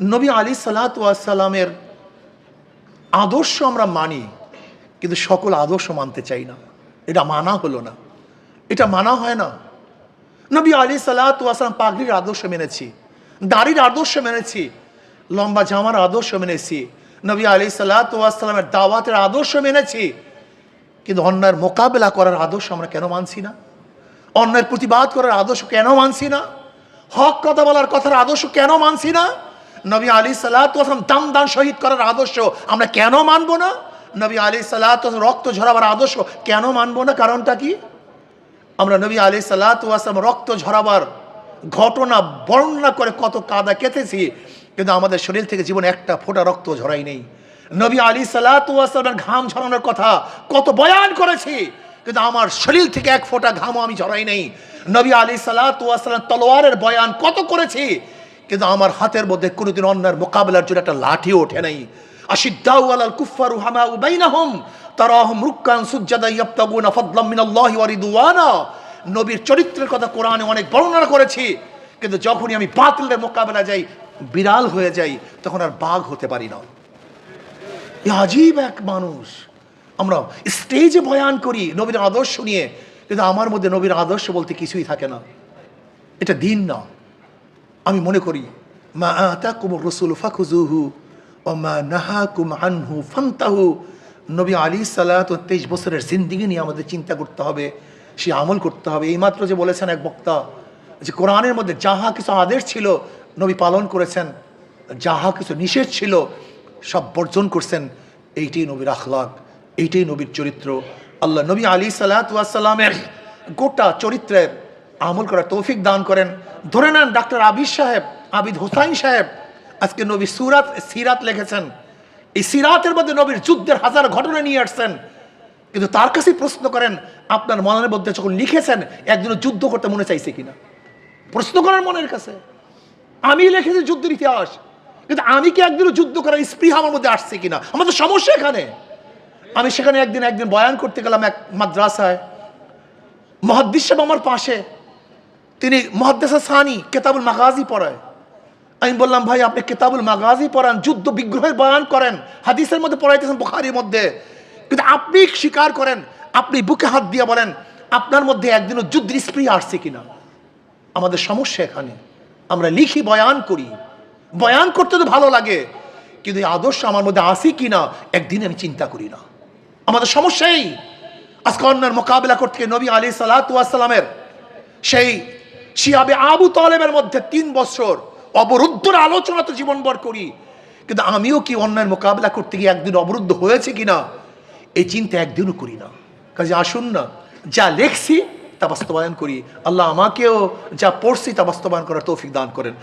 নবী আলী সালাতামের আদর্শ আমরা মানি, কিন্তু সকল আদর্শ মানতে চাই না। এটা মানা হলো না। এটা মানা হয় না। নবী আলী সালাতাম পাগড়ির আদর্শ মেনেছি, দাড়ির আদর্শ মেনেছি, লম্বা জামার আদর্শ মেনেছি, নবী আলী সালাতামের দাওয়াতের আদর্শ মেনেছি, কিন্তু অন্যায়ের মোকাবেলা করার আদর্শ আমরা কেন মানছি না? অন্যায়ের প্রতিবাদ করার আদর্শ কেন মানছি না? হক কথা বলার কথার আদর্শ কেন মানছি না? নবী আলী সালাতাম দাম দান শহীদ করার আদর্শ আমরা কেন মানবো না? নবী আলী সালাত রক্ত ঝরাবার আদর্শ কেন মানবো না? কারণটা কি? আমরা নবী আলী সালাতাম রক্ত ঝরাবার ঘটনা বর্ণনা করে কত কাদা কেটেছি, কিন্তু আমাদের শরীর থেকে জীবনে একটা ফোঁটা রক্ত ঝরাই নেই। নবী আলী সালাতামের ঘাম ঝরানোর কথা কত বয়ান করেছি, কিন্তু আমার শরীর থেকে এক ফোঁটা ঘামও আমি ঝরাই নেই। নবী আলী সালাতাম তলোয়ারের বয়ান কত করেছি কিন্তু আমার হাতের মধ্যে কোনোদিন অন্যার মোকাবেলার জন্য একটা লাঠি ওঠে নাই। আশিদ্দাউ আলাল কুফারু হামাউ বাইনাহুম। তারাহুম রুক্কান সুজ্জাদা ইয়াবতাগুনা ফাদলাম মিনাল্লাহি ওয়া নবীর চরিত্রের কথা কোরআনে অনেক বর্ণনা করেছি। কিন্তু যখনই আমি বাতিলের মোকাবেলা যাই, বিড়াল হয়ে যাই, তখন আর বাঘ হতে পারি না। এ আজীব এক মানুষ। আমরা স্টেজে বয়ান করি নবীর আদর্শ নিয়ে, কিন্তু আমার মধ্যে নবীর আদর্শ বলতে কিছুই থাকে না। এটা দিন না। আমি মনে করি, মা আতাকুম রসুল ফাকুজুহু ও মা নাহাকুম আনহু ফান্তাহু। নবী আলী সালাত তেইশ বছরের জিন্দিগি নিয়ে আমাদের চিন্তা করতে হবে, সে আমল করতে হবে। এইমাত্র যে বলেছেন এক বক্তা যে কোরআনের মধ্যে যাহা কিছু আদেশ ছিল নবী পালন করেছেন, যাহা কিছু নিষেধ ছিল সব বর্জন করছেন, এইটাই নবীর আখলাক, এইটাই নবীর চরিত্র। আল্লাহ নবী আলী সালাতামের গোটা চরিত্রের আমল করার তৌফিক দান করেন। ধরে নেন ডাক্তার আবিদ সাহেব, আবিদ হোসাইন সাহেব, আজকে নবী সুরাত, সিরাত লিখেছেন। এই সিরাতের মধ্যে নবীর যুদ্ধের হাজার ঘটনা নিয়ে আসছেন। কিন্তু তার কাছে প্রশ্ন করেন, আপনার মনের মধ্যে যখন লিখেছেন একদিন যুদ্ধ করতে মনে চাইছে কিনা? প্রশ্ন করেন মনের কাছে। আমি লিখেছি যুদ্ধের ইতিহাস, কিন্তু আমি কি একদিনও যুদ্ধ করার স্পৃহা আমার মধ্যে আসছে কিনা? আমাদের সমস্যা এখানে। আমি সেখানে একদিন একদিন বয়ান করতে গেলাম এক মাদ্রাসায়। মহাদ্দিস সাহেব আমার পাশে তিনি মহাদ্দেসা সানি কেতাবুল মাগাজি পড়ায়। আমি বললাম, ভাই, আপনি কেতাবুল মাগাজি পড়ান, যুদ্ধ বিগ্রহের বয়ান করেন, হাদিসের মধ্যে পড়াইতেছেন বুখারির মধ্যে। কিন্তু আপনি স্বীকার করেন, আপনি বুকে হাত দিয়ে বলেন, আপনার মধ্যে একদিনও যুদ্ধের স্প্রিয় আসছে কিনা? আমাদের সমস্যা এখানে। আমরা লিখি, বয়ান করি। বয়ান করতে তো ভালো লাগে, কিন্তু এই আদর্শ আমার মধ্যে আসি কিনা, একদিন আমি চিন্তা করি না। আমাদের সমস্যাই আজকে অন্যের মোকাবিলা করতে নবী আলী সালাতামের সেই শিয়াবে আবু তলেবের মধ্যে তিন বছর অবরুদ্ধর আলোচনা তো জীবনভর করি। কিন্তু আমিও কি অন্যায়ের মোকাবিলা করতে গিয়ে একদিন অবরুদ্ধ হয়েছে কিনা, এই চিন্তা একদিনও করি না। কাজে আসুন না, যা লেখছি তা বাস্তবায়ন করি। আল্লাহ আমাকেও যা পড়ছি তা বাস্তবায়ন করার তৌফিক দান করেন।